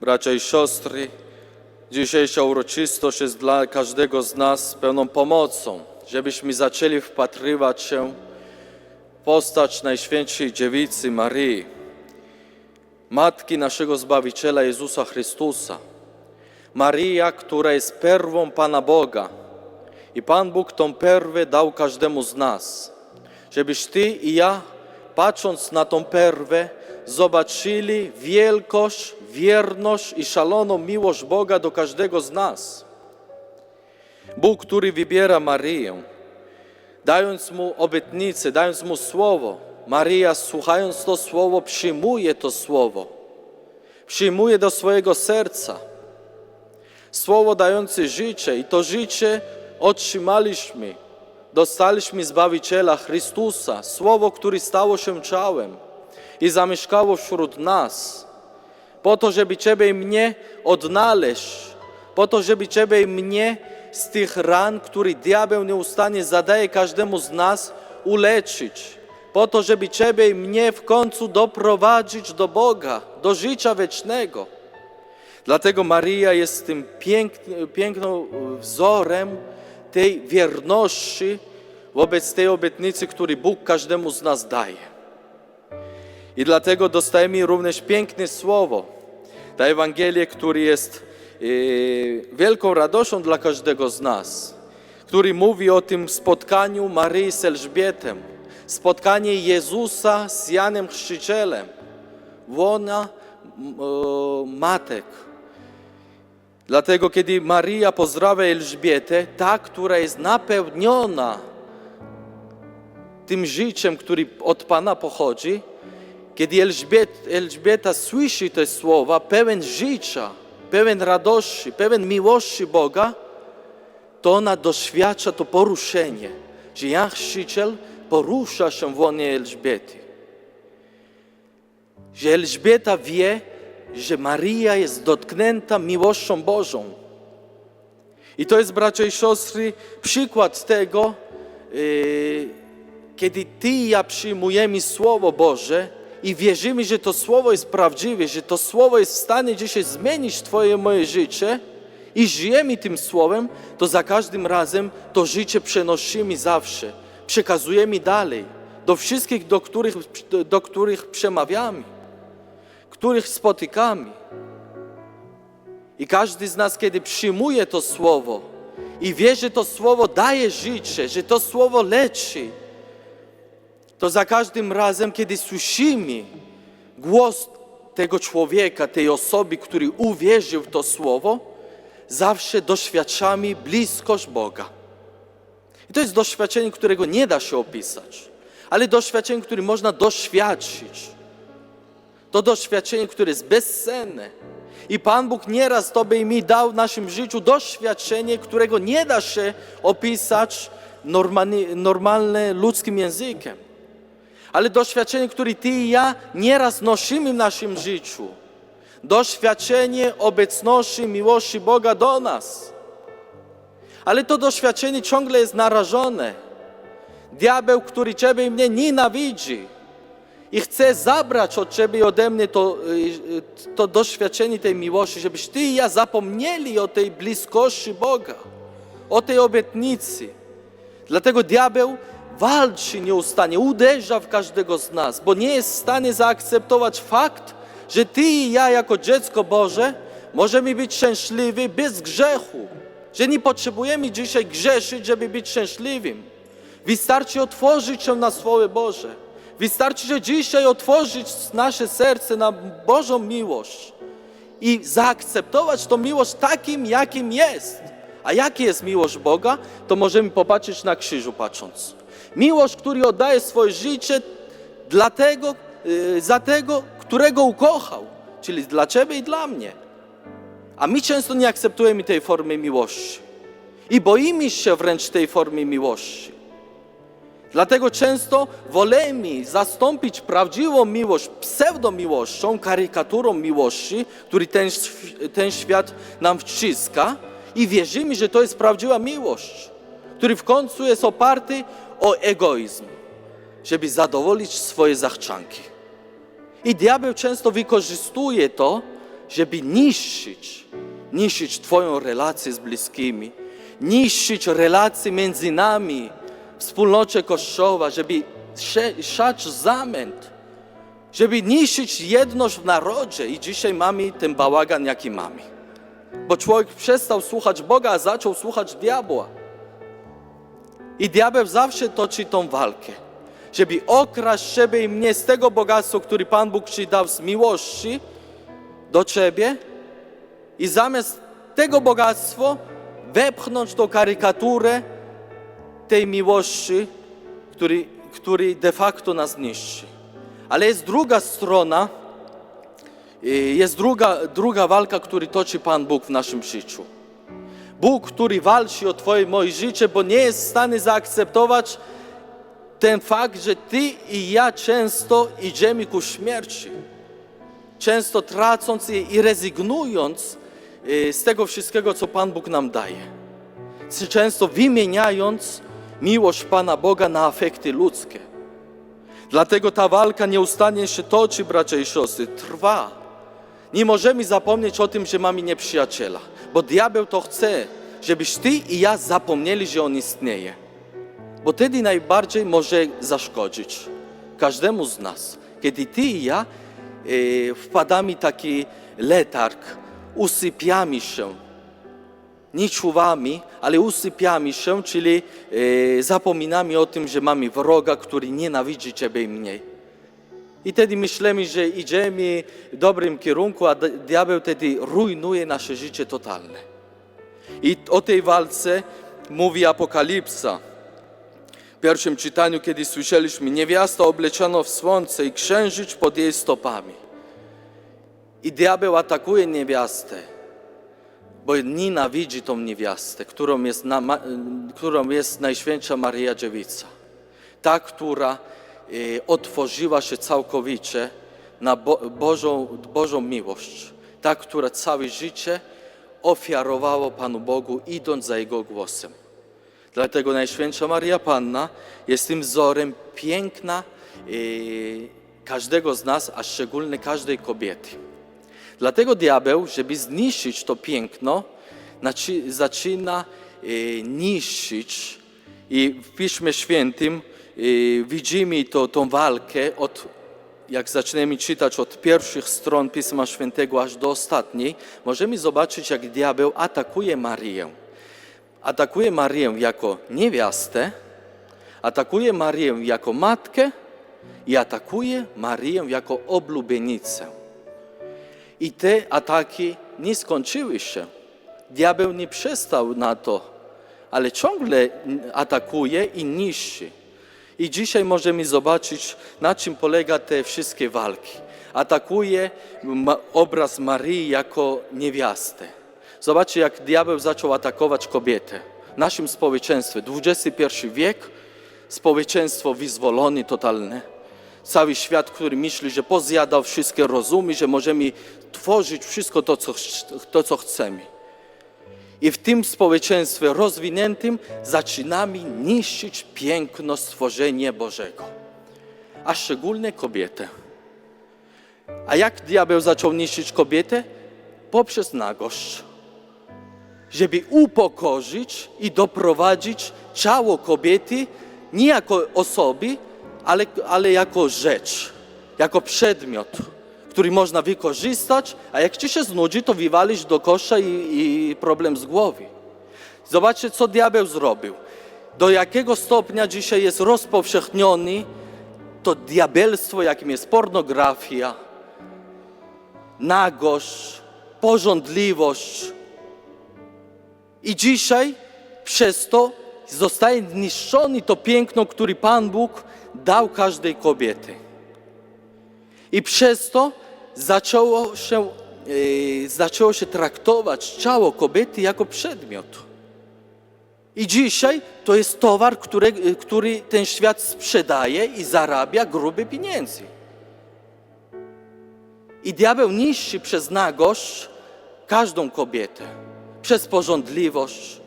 Bracia i siostry, dzisiejsza uroczystość jest dla każdego z nas pełną pomocą, żebyśmy zaczęli wpatrywać się w postać Najświętszej Dziewicy Maryi, Matki naszego Zbawiciela Jezusa Chrystusa. Maryja, która jest perłą Pana Boga. I Pan Bóg tą perłę dał każdemu z nas, żebyś Ty i ja, patrząc na tą perłę, zobaczyli wielkość, wierność i szaloną miłość Boga do każdego z nas. Bóg, który wybiera Maryję, dając Mu obietnicę, dając Mu słowo, Maryja, słuchając to słowo, przyjmuje to słowo, przyjmuje do swojego serca. Słowo dające życie i to życie otrzymaliśmy. Dostaliśmy Zbawiciela Chrystusa, Słowo, które stało się ciałem i zamieszkało wśród nas, po to, żeby Ciebie mnie odnaleźć, po to, żeby Ciebie mnie z tych ran, które diabeł nieustannie zadaje każdemu z nas, uleczyć, po to, żeby Ciebie i mnie w końcu doprowadzić do Boga, do życia wiecznego. Dlatego Maryja jest tym piękny, pięknym wzorem tej wierności wobec tej obietnicy, który Bóg każdemu z nas daje. I dlatego dostajemy również piękne słowo, ta Ewangelia, który jest e, wielką radością dla każdego z nas, który mówi o tym spotkaniu Maryi z Elżbietem, spotkanie Jezusa z Janem Chrzcicielem, łona matek. Dlatego, kiedy Maria pozdrawia Elżbietę, ta, która jest napełniona tym życiem, który od Pana pochodzi, kiedy Elżbiet, Elżbieta słyszy te słowa, pełen życia, pełen radości, pełen miłości Boga, to ona doświadcza to poruszenie, że Jan Chrzciciel porusza się w łonie Elżbiety. Że Elżbieta wie, że Maria jest dotknięta miłością Bożą. I to jest, bracia i siostry, przykład tego, yy, kiedy Ty i ja przyjmujemy Słowo Boże i wierzymy, że to Słowo jest prawdziwe, że to Słowo jest w stanie dzisiaj zmienić Twoje moje życie i żyjemy tym Słowem, to za każdym razem to życie przenosimy zawsze, przekazujemy dalej do wszystkich, do których, do których przemawiamy których spotykamy. I każdy z nas, kiedy przyjmuje to słowo i wie, że to słowo daje życie, że to słowo leczy, to za każdym razem, kiedy słyszymy głos tego człowieka, tej osoby, który uwierzył w to słowo, zawsze doświadczamy bliskość Boga. I to jest doświadczenie, którego nie da się opisać, ale doświadczenie, które można doświadczyć. To doświadczenie, które jest bezcenne. I Pan Bóg nieraz Tobie i mi dał w naszym życiu doświadczenie, którego nie da się opisać normalnie, normalnie ludzkim językiem. Ale doświadczenie, które Ty i ja nieraz nosimy w naszym życiu. Doświadczenie obecności, miłości Boga do nas. Ale to doświadczenie ciągle jest narażone. Diabeł, który Ciebie i mnie nienawidzi, i chce zabrać od Ciebie i ode mnie to, y, to doświadczenie tej miłości, żebyś Ty i ja zapomnieli o tej bliskości Boga, o tej obietnicy. Dlatego diabeł walczy nieustannie, uderza w każdego z nas, bo nie jest w stanie zaakceptować fakt, że Ty i ja jako dziecko Boże możemy być szczęśliwi bez grzechu, że nie potrzebujemy dzisiaj grzeszyć, żeby być szczęśliwym. Wystarczy otworzyć się na Słowo Boże. Wystarczy, że dzisiaj otworzyć nasze serce na Bożą miłość i zaakceptować tą miłość takim, jakim jest. A jaka jest miłość Boga, to możemy popatrzeć na krzyżu patrząc. Miłość, który oddaje swoje życie dla tego, yy, za tego, którego ukochał, czyli dla Ciebie i dla mnie. A my często nie akceptujemy tej formy miłości i boimy się wręcz tej formy miłości. Dlatego często wolemy zastąpić prawdziwą miłość pseudomiłością, karykaturą miłości, który ten, ten świat nam wciska i wierzymy, że to jest prawdziwa miłość, który w końcu jest oparty o egoizm, żeby zadowolić swoje zachcianki. I diabeł często wykorzystuje to, żeby niszczyć, niszczyć Twoją relację z bliskimi, niszczyć relacje między nami, wspólnocie Kościoła, żeby siać zamęt, żeby niszczyć jedność w narodzie. I dzisiaj mamy ten bałagan, jaki mamy. Bo człowiek przestał słuchać Boga, a zaczął słuchać diabła. I diabeł zawsze toczy tą walkę, żeby okraść Ciebie i mnie z tego bogactwa, który Pan Bóg Ci dał z miłości do Ciebie i zamiast tego bogactwa wepchnąć do karykatury tej miłości, który, który de facto nas niszczy. Ale jest druga strona, y, jest druga, druga walka, którą toczy Pan Bóg w naszym życiu. Bóg, który walczy o Twoje moje życie, bo nie jest w stanie zaakceptować ten fakt, że Ty i ja często idziemy ku śmierci. Często tracąc i, i rezygnując y, z tego wszystkiego, co Pan Bóg nam daje. Często wymieniając miłość Pana Boga na afekty ludzkie. Dlatego ta walka nieustannie się toczy, bracia i siostry, trwa. Nie możemy zapomnieć o tym, że mamy nieprzyjaciela, bo diabeł to chce, żebyś ty i ja zapomnieli, że on istnieje. Bo wtedy najbardziej może zaszkodzić każdemu z nas. Kiedy ty i ja e, wpadamy w taki letarg, usypiamy się, nie czuwamy, ale usypiamy się, czyli e, zapominamy o tym, że mamy wroga, który nienawidzi Ciebie i mnie. I wtedy myślimy, że idziemy w dobrym kierunku, a di- diabeł wtedy rujnuje nasze życie totalne. I o tej walce mówi Apokalipsa. W pierwszym czytaniu, kiedy słyszeliśmy, niewiasta obleczona w słońce i księżyc pod jej stopami. I diabeł atakuje niewiastę bo nienawidzi tą niewiastę, którą jest, na, którą jest Najświętsza Maryja Dziewica. Ta, która otworzyła się całkowicie na Bo, Bożą, Bożą miłość. Ta, która całe życie ofiarowała Panu Bogu, idąc za Jego głosem. Dlatego Najświętsza Maria Panna jest tym wzorem piękna e, każdego z nas, a szczególnie każdej kobiety. Dlatego diabeł, żeby zniszczyć to piękno, zaczyna e, niszczyć i w Piśmie Świętym widzimy to, tą walkę od, jak zaczniemy czytać od pierwszych stron Pisma Świętego aż do ostatniej, możemy zobaczyć, jak diabeł atakuje Marię. Atakuje Marię jako niewiastę, atakuje Marię jako matkę i atakuje Marię jako oblubienicę. I te ataki nie skończyły się. Diabeł nie przestał na to, ale ciągle atakuje i niszczy. I dzisiaj możemy zobaczyć, na czym polega te wszystkie walki. Atakuje obraz Maryi jako niewiastę. Zobaczcie, jak diabeł zaczął atakować kobietę. W naszym społeczeństwie, XXI wiek, społeczeństwo wyzwolone totalne. Cały świat, który myśli, że pozjadał wszystkie rozumy, że możemy tworzyć wszystko to, co, to, co chcemy. I w tym społeczeństwie rozwiniętym zaczynamy niszczyć piękno stworzenia Bożego, a szczególnie kobietę. A jak diabeł zaczął niszczyć kobietę? Poprzez nagość żeby upokorzyć i doprowadzić ciało kobiety nie jako osoby, ale, ale jako rzecz, jako przedmiot, który można wykorzystać, a jak ci się znudzi, to wywalić do kosza i, i problem z głowy. Zobaczcie, co diabeł zrobił. Do jakiego stopnia dzisiaj jest rozpowszechniony to diabelstwo, jakim jest pornografia, nagość, pożądliwość, i dzisiaj przez to zostaje zniszczony to piękno, które Pan Bóg dał każdej kobiety. I przez to zaczęło się, e, zaczęło się traktować ciało kobiety jako przedmiot. I dzisiaj to jest towar, który, który ten świat sprzedaje i zarabia grube pieniędzy. I diabeł niszczy przez nagość każdą kobietę, przez porządliwość.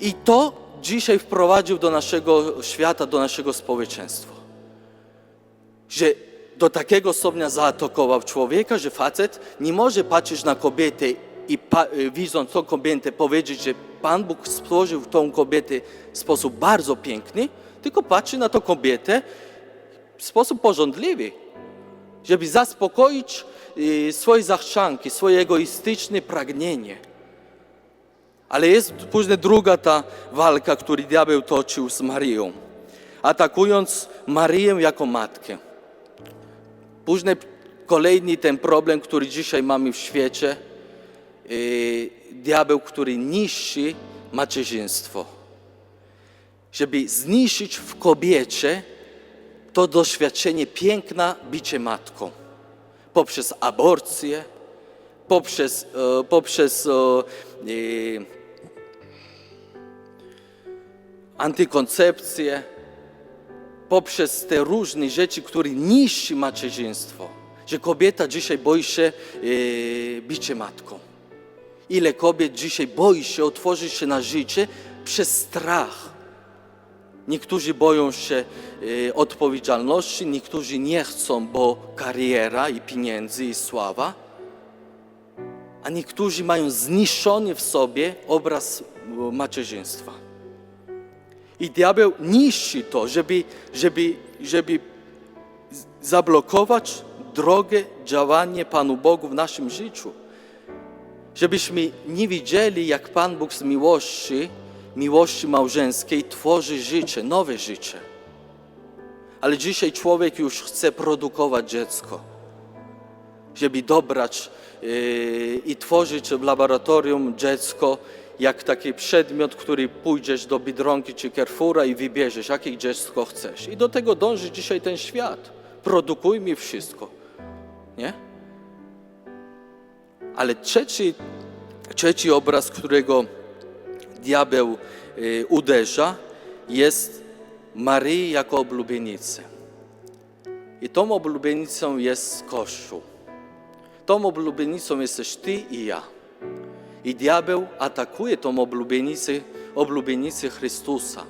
I to dzisiaj wprowadził do naszego świata, do naszego społeczeństwa. Że do takiego stopnia zaatakował człowieka, że facet nie może patrzeć na kobietę i pa, y, widząc tą kobietę powiedzieć, że Pan Bóg stworzył tą kobietę w sposób bardzo piękny, tylko patrzy na tą kobietę w sposób porządliwy, żeby zaspokoić y, swoje zachcianki, swoje egoistyczne pragnienie. Ale jest później druga ta walka, którą diabeł toczył z Marią, atakując Marię jako matkę. Później kolejny ten problem, który dzisiaj mamy w świecie, yy, diabeł, który niszczy macierzyństwo. Żeby zniszczyć w kobiecie to doświadczenie piękna bycie matką. Poprzez aborcję, poprzez, e, poprzez e, antykoncepcję, poprzez te różne rzeczy, które niszczy macierzyństwo. Że kobieta dzisiaj boi się e, matką. Ile kobiet dzisiaj boi się otworzyć się na życie przez strach. Niektórzy boją się e, odpowiedzialności, niektórzy nie chcą, bo kariera i pieniędzy i sława, a niektórzy mają zniszczony w sobie obraz macierzyństwa. I diabeł niszczy to, żeby, żeby, żeby zablokować drogę działania Panu Bogu w naszym życiu. Żebyśmy nie widzieli, jak Pan Bóg z miłości, miłości małżeńskiej tworzy życie, nowe życie. Ale dzisiaj człowiek już chce produkować dziecko, żeby dobrać yy, i tworzyć w laboratorium dziecko jak taki przedmiot, który pójdziesz do Biedronki czy Carrefoura i wybierzesz, jakie dziecko chcesz. I do tego dąży dzisiaj ten świat. Produkujmy wszystko. Nie? Ale trzeci, trzeci obraz, którego diabeł y, uderza, jest Maryi jako oblubienicy. I tą oblubienicą jest Kościół. Tą oblubienicą jesteś Ty i ja. I diabeł atakuje tą oblubienicę, oblubienicę Chrystusa.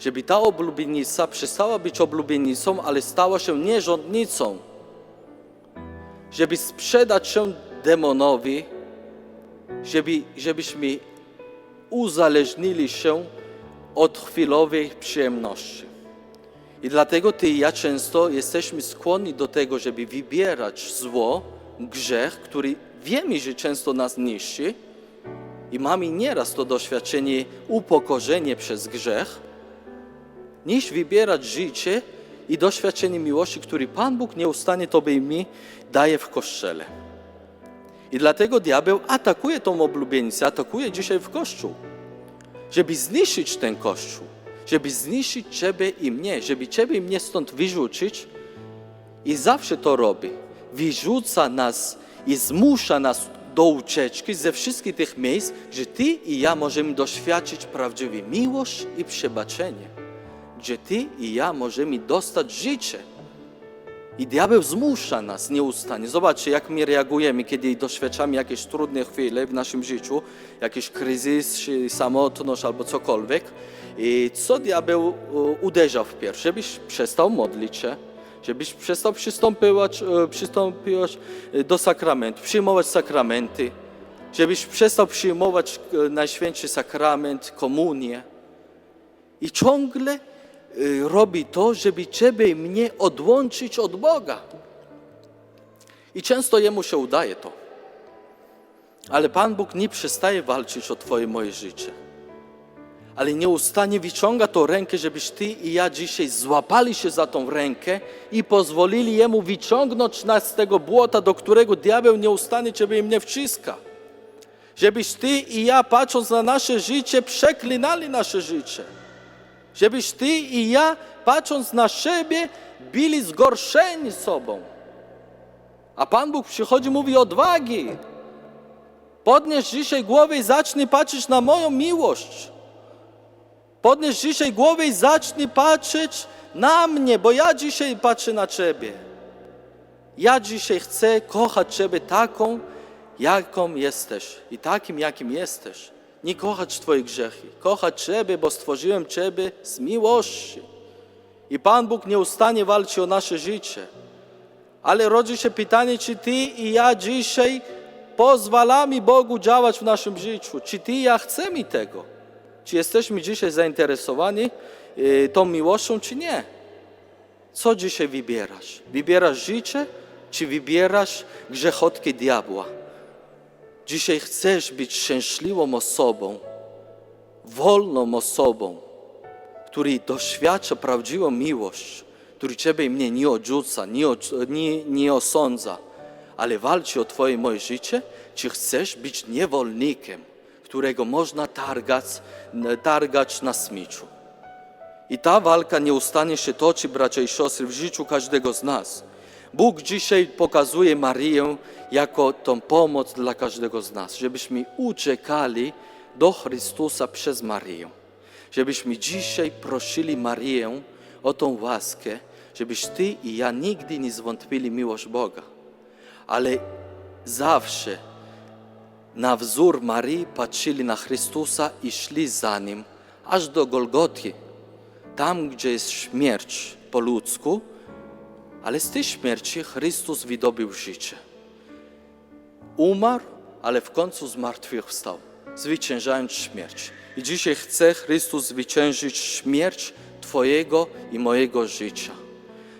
Żeby ta oblubienica przestała być oblubienicą, ale stała się nierządnicą. Żeby sprzedać się demonowi, żeby, żebyśmy uzależnili się od chwilowej przyjemności. I dlatego ty i ja często jesteśmy skłonni do tego, żeby wybierać zło, grzech, który wiemy, że często nas niszczy i mamy nieraz to doświadczenie upokorzenie przez grzech, niż wybierać życie i doświadczenie miłości, który Pan Bóg nieustannie Tobie i mi daje w Kościele. I dlatego diabeł atakuje tą oblubienicę, atakuje dzisiaj w Kościół, żeby zniszczyć ten Kościół, żeby zniszczyć Ciebie i mnie, żeby Ciebie i mnie stąd wyrzucić i zawsze to robi. Wyrzuca nas i zmusza nas do ucieczki ze wszystkich tych miejsc, gdzie Ty i ja możemy doświadczyć prawdziwej miłość i przebaczenie, gdzie Ty i ja możemy dostać życie. I diabeł zmusza nas nieustannie. Zobaczcie, jak my reagujemy, kiedy doświadczamy jakieś trudne chwile w naszym życiu, jakiś kryzys, samotność albo cokolwiek. I co diabeł u, uderza w pierwsze? Żebyś przestał modlić się, żebyś przestał przystąpić, e, przystąpić do sakramentu, przyjmować sakramenty, żebyś przestał przyjmować e, Najświętszy Sakrament, komunię. I ciągle robi to, żeby Ciebie i mnie odłączyć od Boga. I często Jemu się udaje to. Ale Pan Bóg nie przestaje walczyć o Twoje moje życie. Ale nieustannie wyciąga tą rękę, żebyś Ty i ja dzisiaj złapali się za tą rękę i pozwolili Jemu wyciągnąć nas z tego błota, do którego diabeł nieustannie Ciebie i mnie wciska. Żebyś Ty i ja, patrząc na nasze życie, przeklinali nasze życie żebyś ty i ja, patrząc na siebie, byli zgorszeni sobą. A Pan Bóg przychodzi mówi odwagi. Podnieś dzisiaj głowę i zacznij patrzeć na moją miłość. Podnieś dzisiaj głowę i zacznij patrzeć na mnie, bo ja dzisiaj patrzę na Ciebie. Ja dzisiaj chcę kochać Ciebie taką, jaką jesteś i takim, jakim jesteś. Nie kochać Twoje grzechy, kochać Ciebie, bo stworzyłem Ciebie z miłości. I Pan Bóg nieustannie walczy o nasze życie. Ale rodzi się pytanie, czy ty i ja dzisiaj pozwalamy Bogu działać w naszym życiu? Czy ty i ja chcemy tego? Czy jesteśmy dzisiaj zainteresowani y, tą miłością, czy nie? Co dzisiaj wybierasz? Wybierasz życie, czy wybierasz grzechotki diabła? Dzisiaj chcesz być szczęśliwą osobą, wolną osobą, który doświadcza prawdziwą miłość, który Ciebie i mnie nie odrzuca, nie, nie, nie osądza, ale walczy o Twoje moje życie, czy chcesz być niewolnikiem, którego można targać, targać na smiczu. I ta walka nieustannie się toczy, bracia i siostry, w życiu każdego z nas. Bóg dzisiaj pokazuje Marię jako tą pomoc dla każdego z nas, żebyśmy uciekali do Chrystusa przez Marię. Żebyśmy dzisiaj prosili Marię o tą łaskę, żebyś Ty i ja nigdy nie zwątpili miłość Boga. Ale zawsze na wzór Marii patrzyli na Chrystusa i szli za Nim aż do Golgoty. Tam, gdzie jest śmierć po ludzku, ale z tej śmierci Chrystus wydobył życie. Umarł, ale w końcu zmartwychwstał, zwyciężając śmierć. I dzisiaj chce Chrystus zwyciężyć śmierć Twojego i mojego życia.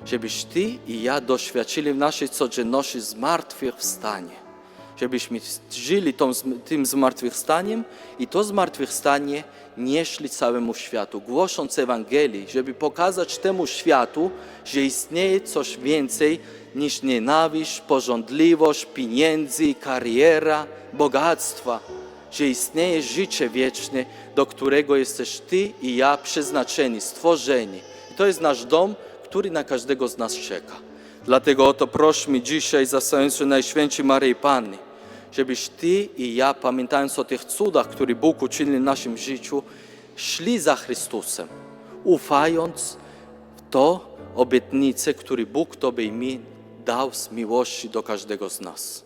Żebyś Ty i ja doświadczyli w naszej codzienności zmartwychwstanie. Żebyśmy żyli tą, tym zmartwychwstaniem i to zmartwychwstanie nieśli całemu światu, głosząc Ewangelii, żeby pokazać temu światu, że istnieje coś więcej niż nienawiść, pożądliwość, pieniędzy, kariera, bogactwa, że istnieje życie wieczne, do którego jesteś Ty i ja przeznaczeni, stworzeni. I to jest nasz dom, który na każdego z nas czeka. Dlatego oto prośmy dzisiaj za serce Najświętszej Maryi Panny, żebyś Ty i ja, pamiętając o tych cudach, które Bóg uczynił w naszym życiu, szli za Chrystusem, ufając w to obietnicę, które Bóg Tobie i mi dał z miłości do każdego z nas.